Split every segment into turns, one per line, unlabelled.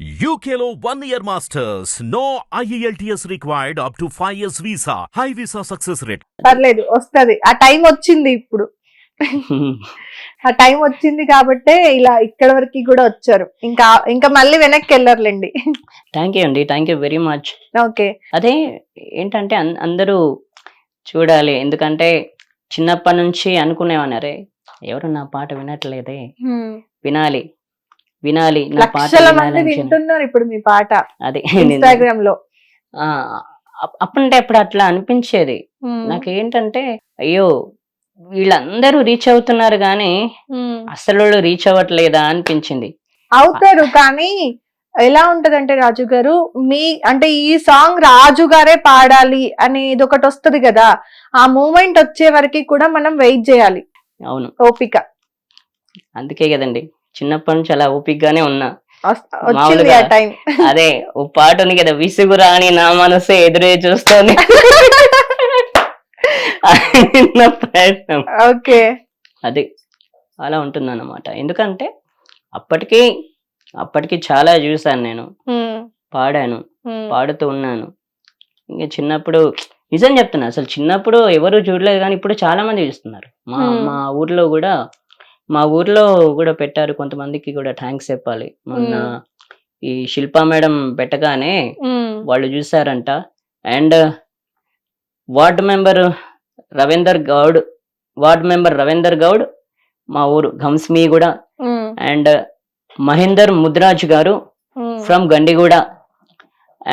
One year masters. No E IELTS required up to 5 years visa. High visa success rate.
పర్లేదు వస్తది. ఆ time వచ్చింది ఇప్పుడు. ఆ టైం వచ్చింది కాబట్టే ఇలా ఇక్కడ వరకు కూడా వచ్చారు. ఇంకా ఇంకా మళ్ళీ వెనక్కి వెళ్ళర్లేండి.
థ్యాంక్ యూ అండి. Thank you very much
okay.
అదే ఏంటంటే అన్- అందరూ చూడాలి. ఎందుకంటే చిన్నప్పటి నుంచి అనుకునేవాని అరే ఎవరు నా పాట వినట్లేదే? వినాలి. వినాలి నా పాట
లక్షల మంది
వినాలని చెప్పి-
వింటున్నారు ఇప్పుడు మీ పాట
అదే
ఇన్స్టాగ్రామ్లో
ఆ, అప్- అప్పుడంటే అప్పుడు అట్లా అనిపించేది. నాకు ఏంటంటే అయ్యో వీళ్ళందరూ రీచ్ అవుతున్నారు కానీ అసలు రీచ్ అవ్వట్లేదా అనిపించింది.
అవుతారు కానీ ఎలా ఉంటదంటే రాజు గారు మీ అంటే ఈ సాంగ్ రాజు గారే పాడాలి అనేది ఒకటి వస్తది కదా ఆ మూమెంట్ వచ్చే వరకు కూడా మనం వెయిట్ చేయాలి.
అవును.
ఓపిక.
అందుకే కదండి. చిన్నప్పటి నుంచి అలా ఓపికగానే ఉన్నా. అదే ఓ పాట ఉంది కదా విసుగురా అని నా మనసు ఎదురే చూస్తోంది. అది నా ప్రయత్నం.
ఓకే.
అది అలా ఉంటుందన్నమాట. ఎందుకంటే అప్పటికి అప్పటికి చాలా చూసాను నేను. పాడాను పాడుతూ ఉన్నాను. ఇంకా చిన్నప్పుడు నిజం చెప్తున్నా అసలు చిన్నప్పుడు ఎవరు చూడలేదు కానీ ఇప్పుడు చాలా మంది చూస్తున్నారు. మా. మా ఊర్లో కూడా మా ఊర్లో కూడా పెట్టారు కొంతమందికి కూడా థ్యాంక్స్ చెప్పాలి. మొన్న. ఈ శిల్పా మేడం పెట్టగానే వాళ్ళు చూసారంట and ward member Ravinder Goud ward member Ravinder Goud మా ఊరు గంస్మి కూడా. అండ్ మహేందర్ ముద్రాజ్ గారు ఫ్రమ్ గండిగూడ.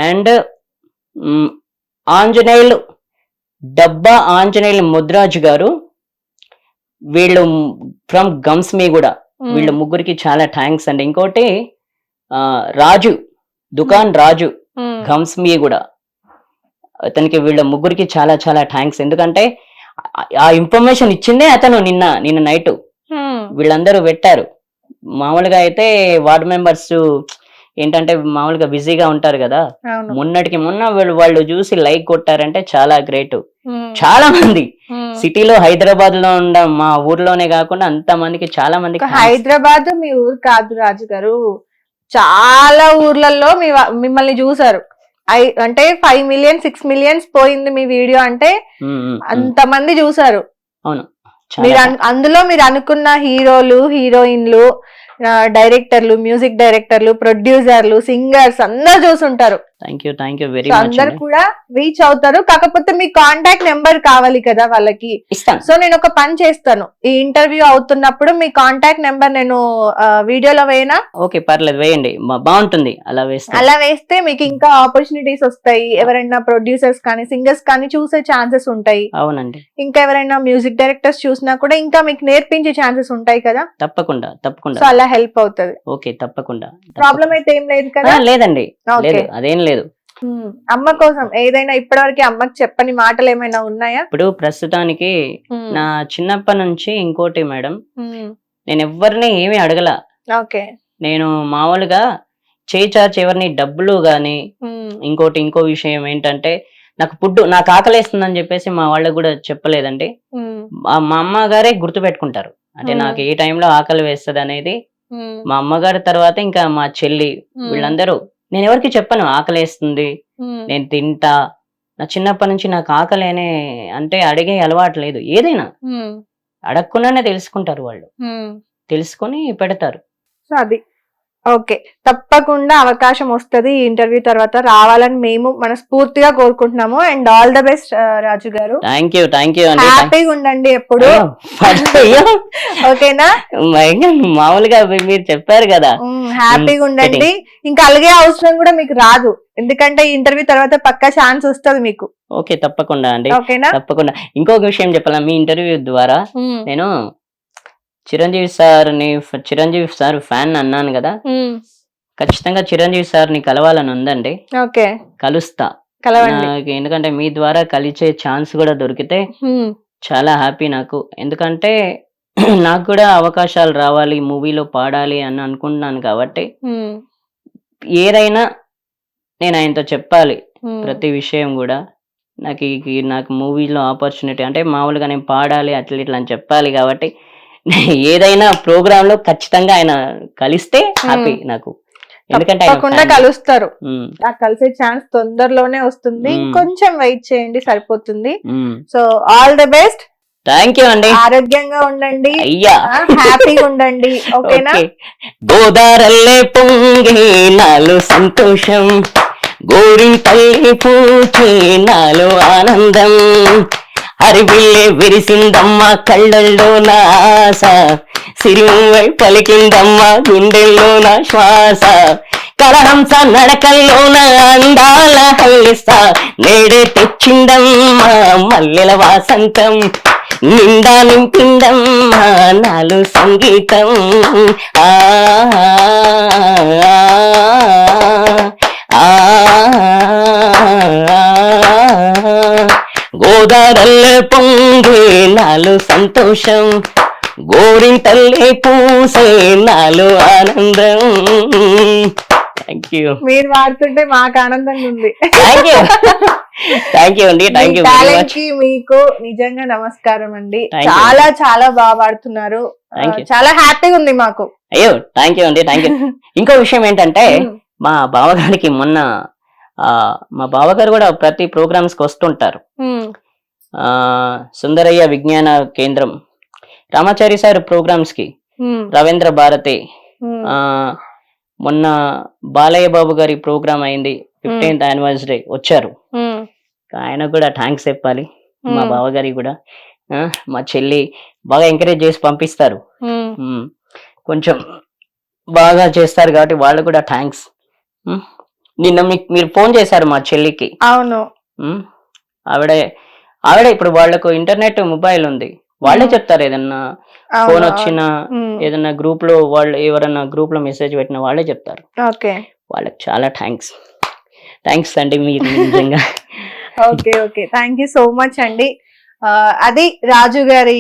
అండ్ ఆంజనేయులు డబ్బా ఆంజనేయులు ముద్రాజ్ గారు వీళ్ళు ఫ్రమ్ గమ్స్మి కూడా వీళ్ళ ముగ్గురికి చాలా థ్యాంక్స్ అండి. ఇంకోటి ఆ, రాజు దుకాన్ రాజు గమ్స్మి కూడా అతనికి వీళ్ళ ముగ్గురికి చాలా చాలా థ్యాంక్స్ ఎందుకంటే ఆ- ఇన్ఫర్మేషన్ ఇచ్చిందే అతను నిన్న నిన్న నైట్ వీళ్ళందరూ పెట్టారు. మామూలుగా అయితే వార్డ్ మెంబర్స్ ఏంటంటే మామూలుగా బిజీగా ఉంటారు కదా. మొన్నటికి మొన్న వీళ్ళు వాళ్ళు చూసి లైక్ కొట్టారంటే చాలా గ్రేట్. చాలా మంది. సిటీలో హైదరాబాద్లో ఉండ మా ఊర్లోనే కాకుండా అంత మందికి చాలా మందికి
ఒక హైదరాబాద్ మీ ఊరు కాదు రాజు గారు చాలా ఊర్లలో మీ మిమ్మల్ని చూసారు. ఐ- అంటే ఫైవ్ మిలియన్ సిక్స్ మిలియన్స్ పోయింది మీ వీడియో అంటే. అంత మంది చూసారు.
అవును.
మీరు అందులో మీరు అనుకున్న హీరోలు హీరోయిన్లు డైరెక్టర్లు మ్యూజిక్ డైరెక్టర్లు ప్రొడ్యూసర్లు సింగర్స్ అందరు చూసుంటారు.
Thank you thank you very much
అందరు కూడా రీచ్ అవుతారు. కాకపోతే మీ కాంటాక్ట్ నెంబర్ కావాలి కదా వాళ్ళకి. సో నేను ఒక పని చేస్తాను. ఈ ఇంటర్వ్యూ అవుతున్నప్పుడు మీ కాంటాక్ట్ నెంబర్ నేను వీడియోలో వేయనా?
ఓకే పర్లేదు వేయండి. బాగుంటుంది. అలా వేస్తే.
అలా వేస్తే మీకు ఇంకా ఆపర్చునిటీస్ వస్తాయి. ఎవరైనా ప్రొడ్యూసర్స్ కానీ సింగర్స్ కానీ చూసే ఛాన్సెస్ ఉంటాయి.
అవునండి.
ఇంకా ఎవరైనా మ్యూజిక్ డైరెక్టర్స్ చూసినా కూడా ఇంకా మీకు నేర్పించే ఛాన్సెస్ ఉంటాయి కదా.
తప్పకుండా తప్పకుండా.
సో అలా హెల్ప్ అవుతుంది.
ఓకే తప్పకుండా
ప్రాబ్లం అయితే ఏం లేదు కదా?
లేదండి.
ఓకే
లేదు అదేం లేదు.
అమ్మ కోసం ఏదైనా ఇప్పటివరకు అమ్మకి చెప్పని మాటలు ఏమైనా ఉన్నాయా?
ఇప్పుడు ప్రస్తుతానికి నా చిన్నప్పటి నుంచి ఇంకోటి మేడం. నేను ఎవరిని ఏమీ అడగల.
ఓకే.
నేను మామూలుగా చేయి చార్చి ఎవరిని డబ్బులు గాని ఇంకోటి ఇంకో విషయం ఏంటంటే నాకు ఫుడ్ నాకు ఆకలేస్తుందని చెప్పేసి మా వాళ్ళకి కూడా చెప్పలేదండి. మా మా అమ్మగారే గుర్తు పెట్టుకుంటారు అంటే. నాకు ఏ టైంలో ఆకలి వేస్తుంది అనేది మా అమ్మగారి తర్వాత ఇంకా మా చెల్లి వీళ్ళందరూ నేను ఎవరికి చెప్పను ఆకలేస్తుంది నేను తింటా. నా చిన్నప్పటి నుంచి నాకు ఆకలి అనే అంటే అడిగే అలవాటు లేదు. ఏదైనా అడగకుండానే తెలుసుకుంటారు వాళ్ళు. తెలుసుకొని పెడతారు.
సో అది ఓకే. తప్పకుండా అవకాశం వస్తది ఈ ఇంటర్వ్యూ తర్వాత. రావాలని మేము మనస్ఫూర్తిగా కోరుకుంటున్నాము. And all the best Raju గారు.
థ్యాంక్ యూ థ్యాంక్ యూ
హ్యాపీగా ఉండండి ఎప్పుడు. ఓకేనా?
మామూలుగా మీరు చెప్పారు కదా.
హ్యాపీగా ఉండండి. ఇంకా అలిగే అవసరం కూడా మీకు రాదు. ఎందుకంటే ఈ ఇంటర్వ్యూ తర్వాత పక్కా ఛాన్స్ వస్తది మీకు.
ఓకే తప్పకుండా అండి.
ఓకేనా?
తప్పకుండా. ఇంకొక విషయం చెప్పాలా? మీ ఇంటర్వ్యూ ద్వారా నేను చిరంజీవి సార్ని చిరంజీవి సార్ ఫ్యాన్ అన్నాను కదా. ఖచ్చితంగా చిరంజీవి సార్ని కలవాలని ఉందండి.
ఓకే.
కలుస్తా. నాకు ఎందుకంటే మీ ద్వారా కలిసే ఛాన్స్ కూడా దొరికితే చాలా హ్యాపీ నాకు. ఎందుకంటే నాకు కూడా అవకాశాలు రావాలి మూవీలో పాడాలి అని అనుకుంటున్నాను కాబట్టి ఏదైనా నేను ఆయనతో చెప్పాలి. ప్రతి విషయం కూడా. నాకు నాకు మూవీలో ఆపర్చునిటీ అంటే మామూలుగా నేను పాడాలి అట్లా ఇట్లా అని చెప్పాలి కాబట్టి ఏదైనా ప్రోగ్రామ్లో ఖచ్చితంగా ఆయన కలిస్తే హ్యాపీ నాకు. ఎందుకంటే
తప్పకుండా. కలుస్తారు. నాకు కలిసే ఛాన్స్ తొందరలోనే వస్తుంది. కొంచెం వెయిట్ చేయండి సరిపోతుంది. So all the best
thank you అండి.
ఆరోగ్యంగా ఉండండి.
అయ్యా.
హ్యాపీగా ఉండండి. ఓకేనా?
ఓకే. గోదారల్లే పొంగే నాలో సంతోషం. గోరింతల్లే పూచే నాలో ఆనందం. అరివిల్లే విరిసిందమ్మ కళ్ళల్లో నా ఆశ సిరివై పలికిందమ్మ గుండెల్లో నా శ్వాస కలహంస నడకల్లోన నా అందాల హల్లిస్తా నేడే తెచ్చిందమ్మా మల్లెల వాసంతం నిండా నింపిందమ్మా నాలు సంగీతం ఆ ఆ, పొంగే నాలు సంతోషం గోరింటల్లే పూసే నాలు ఆనందం. థ్యాంక్ యూ
మీరు వాడుతుంటే మాకు ఆనందంగా ఉంది.
థ్యాంక్ యూ థ్యాంక్ యూ అండి. థ్యాంక్ యూ
టాలెంట్కి మీకు నిజంగా నమస్కారం అండి. చాలా చాలా బాగా పాడుతున్నారు చాలా హ్యాపీగా ఉంది మాకు.
అయ్యో థ్యాంక్ యూ అండి థ్యాంక్ యూ ఇంకో విషయం ఏంటంటే మా బావగారికి మొన్న మా బావగారు కూడా ప్రతి ప్రోగ్రామ్స్కి వస్తుంటారు సుందరయ్య విజ్ఞాన కేంద్రం రామాచారి సార్
ప్రోగ్రామ్స్కి
రవీంద్ర భారతి మొన్న బాలయ్య బాబు గారి ప్రోగ్రామ్ అయింది ఫిఫ్టీన్త్ యానివర్సరీ వచ్చారు. ఆయన కూడా థ్యాంక్స్ చెప్పాలి మా బావగారి కూడా. మా చెల్లి బాగా ఎంకరేజ్ చేసి పంపిస్తారు. కొంచెం బాగా చేస్తారు కాబట్టి వాళ్ళు కూడా థ్యాంక్స్ నిన్న మీకు మీరు ఫోన్ చేశారు మా చెల్లికి.
అవును.
ఆవిడ ఆవిడ ఇప్పుడు వాళ్ళకు ఇంటర్నెట్ మొబైల్ ఉంది. వాళ్ళే. చెప్తారు ఏదన్నా
అవును,
ఫోన్. వచ్చినా
ఉమ్,
ఏదన్నా గ్రూప్లో వాళ్ళు ఎవరన్నా గ్రూప్లో మెసేజ్ పెట్టినా వాళ్ళే చెప్తారు.
ఓకే.
వాళ్ళకి చాలా థ్యాంక్స్. థ్యాంక్స్ అండి మీరు నిజంగా.
Okay okay. Thank you so much అండి. ఆ, అది రాజు గారి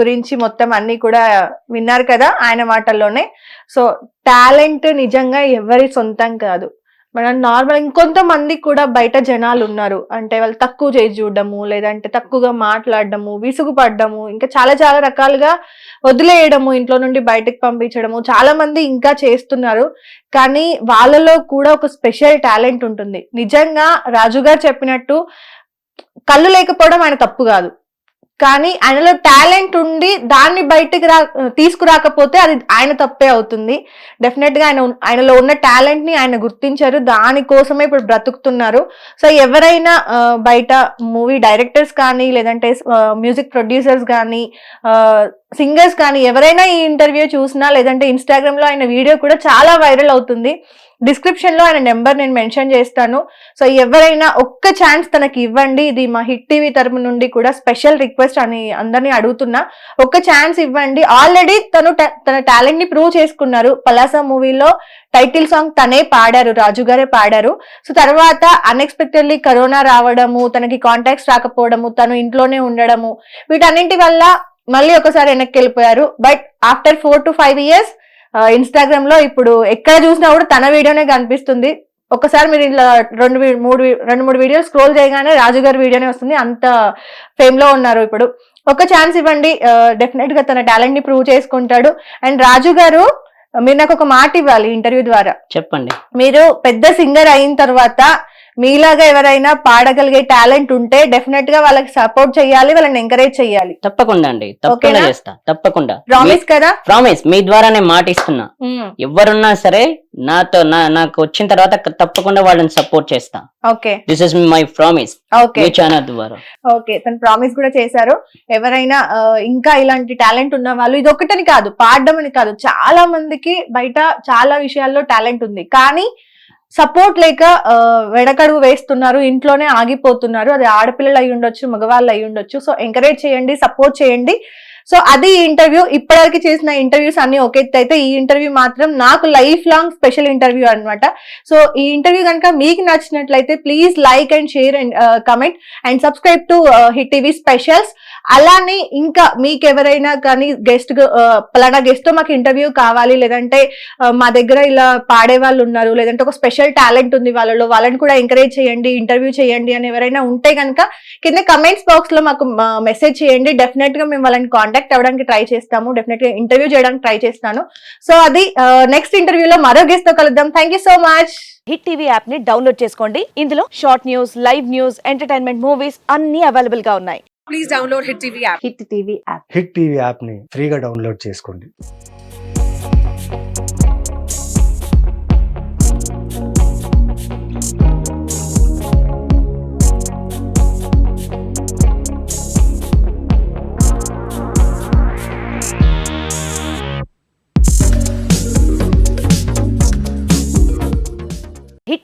గురించి మొత్తం అన్ని కూడా విన్నారు కదా ఆయన మాటల్లోనే. సో టాలెంట్ నిజంగా ఎవరి సొంతం కాదు. మనం నార్మల్ ఇంకొంతమంది కూడా బయట జనాలు ఉన్నారు. అంటే వాళ్ళు తక్కువ చేసి చూడడము లేదంటే తక్కువగా మాట్లాడడము విసుగుపడ్డము ఇంకా చాలా చాలా రకాలుగా వదిలేయడము ఇంట్లో నుండి బయటకు పంపించడము చాలా మంది ఇంకా చేస్తున్నారు. కానీ వాళ్ళలో కూడా ఒక స్పెషల్ టాలెంట్ ఉంటుంది. నిజంగా రాజు గారు చెప్పినట్టు కళ్ళు లేకపోవడం ఆయన తప్పు కాదు. కానీ ఆయనలో టాలెంట్ ఉండి దాన్ని బయటకు రా తీసుకురాకపోతే అది ఆయన తప్పే అవుతుంది. డెఫినెట్గా ఆయన ఆయనలో ఉన్న టాలెంట్ని ఆయన గుర్తించారు. దానికోసమే ఇప్పుడు బ్రతుకుతున్నారు. సో ఎవరైనా బయట మూవీ డైరెక్టర్స్ కానీ లేదంటే మ్యూజిక్ ప్రొడ్యూసర్స్ కానీ సింగర్స్ కానీ ఎవరైనా ఈ ఇంటర్వ్యూ చూసినా లేదంటే ఇన్స్టాగ్రామ్లో ఆయన వీడియో కూడా చాలా వైరల్ అవుతుంది. డిస్క్రిప్షన్లో ఆయన నెంబర్ నేను మెన్షన్ చేస్తాను. సో ఎవరైనా ఒక్క ఛాన్స్ తనకి ఇవ్వండి. ఇది మా హిట్ టీవీ తరపు నుండి కూడా స్పెషల్ రిక్వెస్ట్ అని అందరినీ అడుగుతున్నా. ఒక్క ఛాన్స్ ఇవ్వండి. ఆల్రెడీ తను తన టాలెంట్ని ప్రూవ్ చేసుకున్నారు. పలాస మూవీలో టైటిల్ సాంగ్ తనే పాడారు. రాజు గారే పాడారు. సో తర్వాత అన్ఎక్స్పెక్టెడ్లీ కరోనా రావడము తనకి కాంటాక్ట్స్ రాకపోవడము తను ఇంట్లోనే ఉండడము వీటన్నింటి వల్ల మళ్ళీ ఒకసారి వెనక్కి వెళ్ళిపోయారు. But after four to five years ఇన్స్టాగ్రామ్లో ఇప్పుడు ఎక్కడ చూసినా కూడా తన వీడియోనే కనిపిస్తుంది. ఒకసారి మీరు ఇలా రెండు మూడు రెండు మూడు వీడియోలు స్క్రోల్ చేయగానే రాజు గారి వీడియోనే వస్తుంది. అంత ఫేమ్లో ఉన్నారు ఇప్పుడు. ఒక ఛాన్స్ ఇవ్వండి. డెఫినెట్గా తన టాలెంట్ని ప్రూవ్ చేసుకుంటాడు. అండ్ రాజు గారు మీరు నాకు ఒక మాట ఇవ్వాలి ఇంటర్వ్యూ ద్వారా.
చెప్పండి.
మీరు పెద్ద సింగర్ అయిన తర్వాత మీలాగా ఎవరైనా పాడగలిగే టాలెంట్ ఉంటే డెఫినెట్గా వాళ్ళకి సపోర్ట్ చేయాలి వాళ్ళని ఎంకరేజ్ చేయాలి.
తప్పకుండా అండి. తప్పకుండా? చేస్తా. తప్పకుండా.
ప్రామిస్ కదా?
ప్రామిస్ మీ ద్వారానే మాట ఇస్తున్నా ఎవరున్నా సరే నాతో నాకు వచ్చిన తర్వాత తప్పకుండా వాళ్ళని సపోర్ట్ చేస్తా.
Okay.
This is my promise
okay.
Channel ద్వారా.
ఓకే. తను ప్రామిస్ కూడా చేశారు. ఎవరైనా ఇంకా ఇలాంటి టాలెంట్ ఉన్న వాళ్ళు ఇది ఒకటని కాదు పాడడం అని కాదు. చాలా మందికి బయట చాలా విషయాల్లో టాలెంట్ ఉంది. కానీ సపోర్ట్ లేక ఆ, వేస్తున్నారు ఇంట్లోనే ఆగిపోతున్నారు. అది ఆడపిల్లలు అయి ఉండొచ్చు మగవాళ్ళు అయి ఉండొచ్చు సో ఎంకరేజ్ చేయండి సపోర్ట్ చేయండి. సో అది ఇంటర్వ్యూ ఇప్పటివరకు చేసిన ఇంటర్వ్యూస్ అన్ని ఒక ఎత్తు అయితే ఈ ఇంటర్వ్యూ మాత్రం నాకు లైఫ్ లాంగ్ స్పెషల్ ఇంటర్వ్యూ అనమాట సో ఈ ఇంటర్వ్యూ కనుక మీకు నచ్చినట్లయితే please like and share and comment and subscribe to hit TV specials అలానే ఇంకా మీకు ఎవరైనా కానీ గెస్ట్ uh, పలానా గెస్ట్తో మాకు ఇంటర్వ్యూ కావాలి లేదంటే uh, మా దగ్గర ఇలా పాడే వాళ్ళు ఉన్నారు లేదంటే ఒక స్పెషల్ టాలెంట్ ఉంది వాళ్ళలో వాళ్ళని కూడా ఎంకరేజ్ చేయండి ఇంటర్వ్యూ చేయండి అని ఎవరైనా ఉంటే కనుక కింద కమెంట్స్ బాక్స్లో మాకు uh, మెసేజ్ చేయండి. డెఫినెట్గా మేము వాళ్ళని కాంటాక్ట్ అవ్వడానికి ట్రై చేస్తాము. డెఫినెట్గా ఇంటర్వ్యూ చేయడానికి ట్రై చేస్తాను. సో అది నెక్స్ట్ ఇంటర్వ్యూలో మరో గెస్ట్తో కలుద్దాం. Thank you so much
hit TV యాప్ని డౌన్లోడ్ చేసుకోండి. ఇందులో short news live news entertainment movies అన్ని అవైలబుల్గా ఉన్నాయి.
Please download Hit TV app.
Hit TV app
hit TV యాప్ని ఫ్రీగా డౌన్లోడ్ చేసుకోండి.